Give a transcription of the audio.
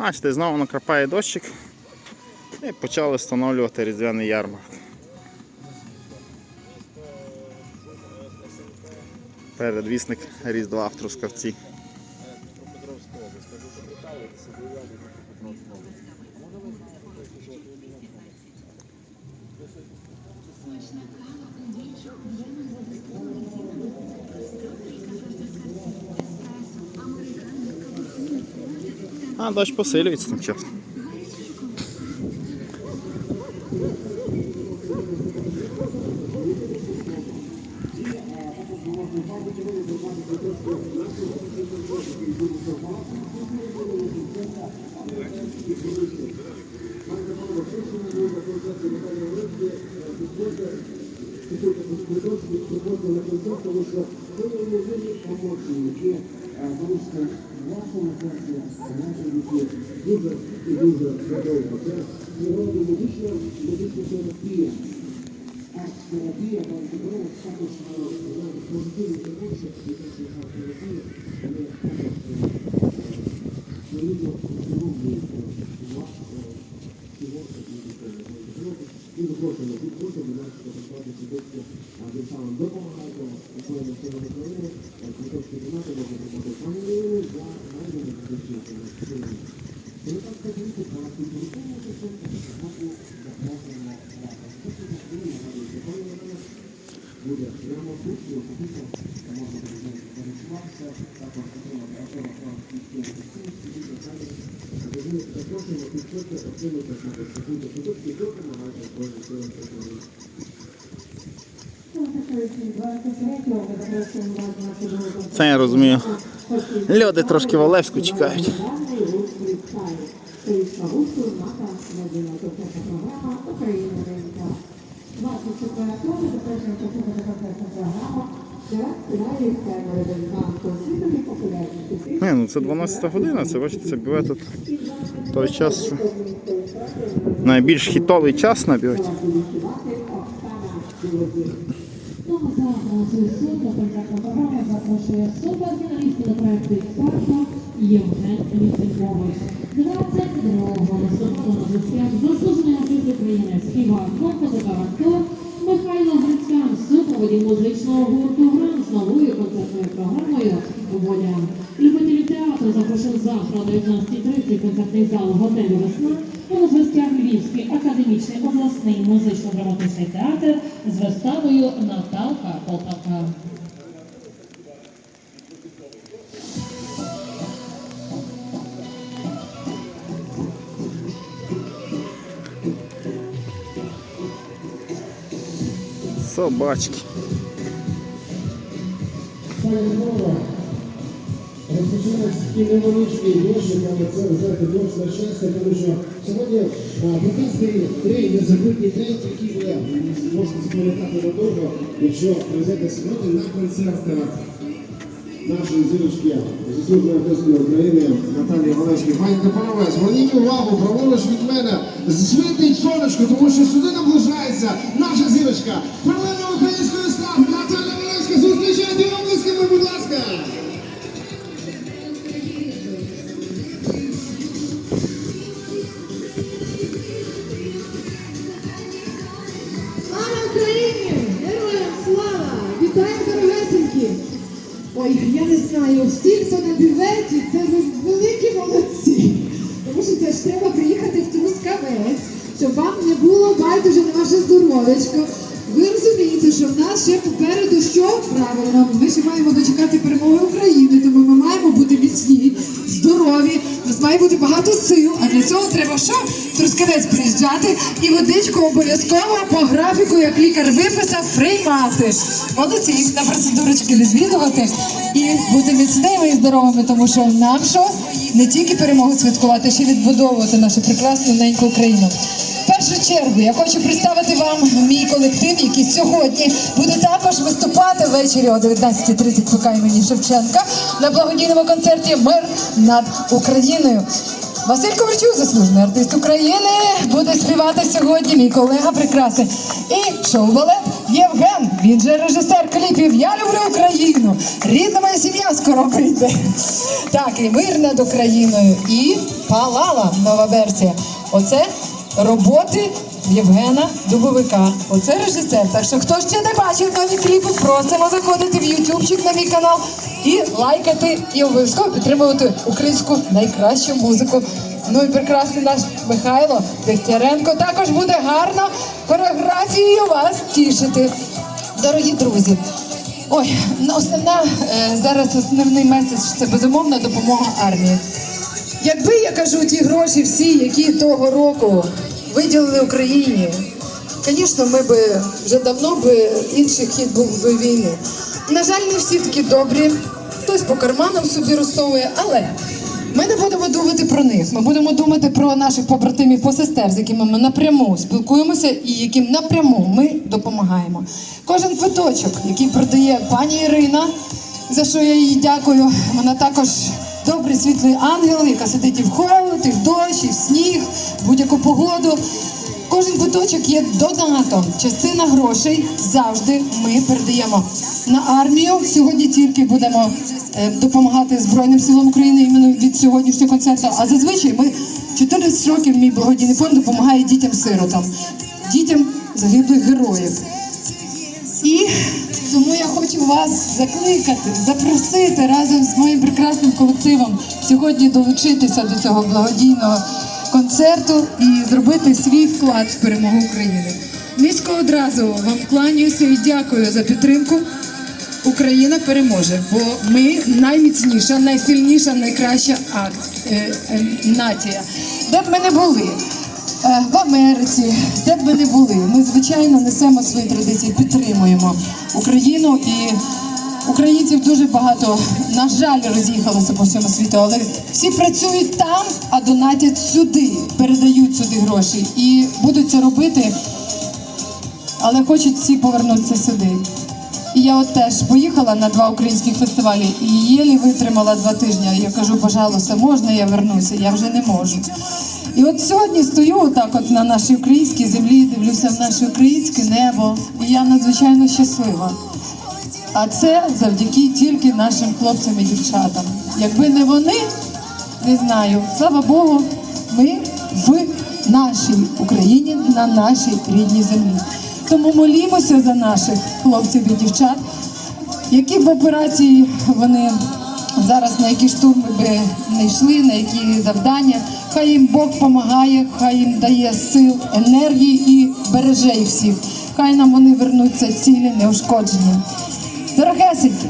Бачите, знову накрапає дощик. І почали встановлювати різдвяний ярмарк. Передвісник Різдва в Трускавці. Дніпропетровська область. Кажу, що прикалуєтеся, воювали Дніпропетровська область. А, дощ посилюється тим часом. дуже і дуже важливо. Це свого медична медична терапія. А терапія багатоперова також позитивні також, дитяча терапія, вони також солідно здоров'я вас сьогодні і запрошуємо всіх прошу, будь ласка, послати сьогодні, а тим самим допомагайте Збройним силам України, квиточки донати можна придбати пані Ірини за найдені медичні Коли так скажіть, про культуру, то це запрошуємо вас. Це буде пані Ірина буде прямо тут, і особисто можна буде також отримати далі. Тому запрошуємо підходьте, отримати також такі продукти, і допомагайте Збройним силам України. Це я розумію. Люди трошки в Олевську чекають. Не, ну це 12 година, це бачите, це бювет тут той час, що найбільш хітовий час на бюветі. запрошує «Спарта» Євген Лісенкович. 22-го листопада зв'язках заслужений артист України, співак, композитор, актор Михайло Грицькан в супроводі музичного гурту «Гран» з новою концертною програмою «Воля». Любителі театру запрошують завтра о 19.30 концертний зал готелю «Весна» у зв'язках Львівський академічний обласний музично-драматичний театр з виставою Наталка Полтавка. Собачки. Розпочинається такий але це взяти дощ щастя, тому що сьогодні показує три незабутні день, які ви можете запам'ятати надовго, якщо прийдете сьогодні на концерт нашої зірочки заслуженої артистки України Наталії Олешки. Пані та панове, зверніть увагу, праворуч від мене світить сонечко, тому що сюди наближається наша зірочка. Перлина української естради Наталя Олешка. Зустрічайте облисками, будь ласка! Слава Україні! Героям слава! Вітаємо! Ой, я не знаю, всі, хто на бюветі, це великі молодці. Тому що це ж треба приїхати в Трускавець, щоб вам не було байдуже на ваше здоров'ячко. Ви розумієте, що в нас ще попереду що? Правильно, ми ще маємо дочекати перемоги України, тому ми маємо бути міцні, здорові, у нас має бути багато сил, а для цього треба що? Трускавець приїжджати і водичку обов'язково по графіку, як лікар виписав, приймати. Молодці, на процедурочки відвідувати і бути міцними і здоровими, тому що нам що не тільки перемогу святкувати, ще відбудовувати нашу прекрасну неньку Україну. В першу чергу я хочу представити вам мій колектив, який сьогодні буде також виступати ввечері о 19.30 ФК імені Шевченка на благодійному концерті Мир над Україною. Василь Ковальчук, заслужений артист України, буде співати сьогодні мій колега прекрасний. І шоу-балет Євген, він же режисер кліпів Я люблю Україну. Рідна моя сім'я скоро прийде. Так, і мир над Україною. І палала нова версія. Оце роботи Євгена Дубовика. Оце режисер. Так що хто ще не бачив нові кліпи, просимо заходити в ютубчик на мій канал і лайкати, і обов'язково підтримувати українську найкращу музику. Ну і прекрасний наш Михайло Дегтяренко також буде гарно хореографією вас тішити. Дорогі друзі. Ой, ну, основна е, зараз основний меседж це безумовна допомога армії. Якби я кажу ті гроші всі, які того року виділили Україні, звісно, ми би вже давно би інший хід був би війни. На жаль, не всі такі добрі, хтось по карманам собі розсовує, але ми не будемо думати про них. Ми будемо думати про наших побратимів посестер, з якими ми напряму спілкуємося і яким напряму ми допомагаємо. Кожен квиточок, який продає пані Ірина, за що я їй дякую. Вона також добрий світлий ангел, яка сидить і в холод, і в дощ, і в сніг, в будь-яку погоду. Кожен куточок є донатом. Частина грошей завжди ми передаємо на армію. Сьогодні тільки будемо е, допомагати Збройним силам України іменно від сьогоднішнього концерту. А зазвичай ми 14 років мій благодійний фонд допомагає дітям-сиротам, дітям загиблих героїв. І тому я хочу вас закликати, запросити разом з моїм прекрасним колективом сьогодні долучитися до цього благодійного концерту і зробити свій вклад в перемогу України. Низько одразу вам кланяюся і дякую за підтримку. Україна переможе, бо ми найміцніша, найсильніша, найкраща е, е, нація. Де б ми не були, Е, в Америці, де б ми не були, ми звичайно несемо свої традиції, підтримуємо Україну і українців дуже багато, на жаль, роз'їхалося по всьому світу, але всі працюють там, а донатять сюди, передають сюди гроші і будуть це робити, але хочуть всі повернутися сюди. І я от теж поїхала на два українських фестивалі і єлі витримала два тижні. Я кажу, пожалуйста, можна я вернуся? Я вже не можу. І от сьогодні стою отак от на нашій українській землі, дивлюся в наше українське небо, і я надзвичайно щаслива. А це завдяки тільки нашим хлопцям і дівчатам. Якби не вони, не знаю, слава Богу, ми в нашій Україні, на нашій рідній землі. Тому молімося за наших хлопців і дівчат, які б операції вони зараз на які штурми би не йшли, на які завдання. Хай їм Бог допомагає, хай їм дає сил, енергії і береже їх всіх. Хай нам вони вернуться цілі, неушкоджені. Дорогесенькі,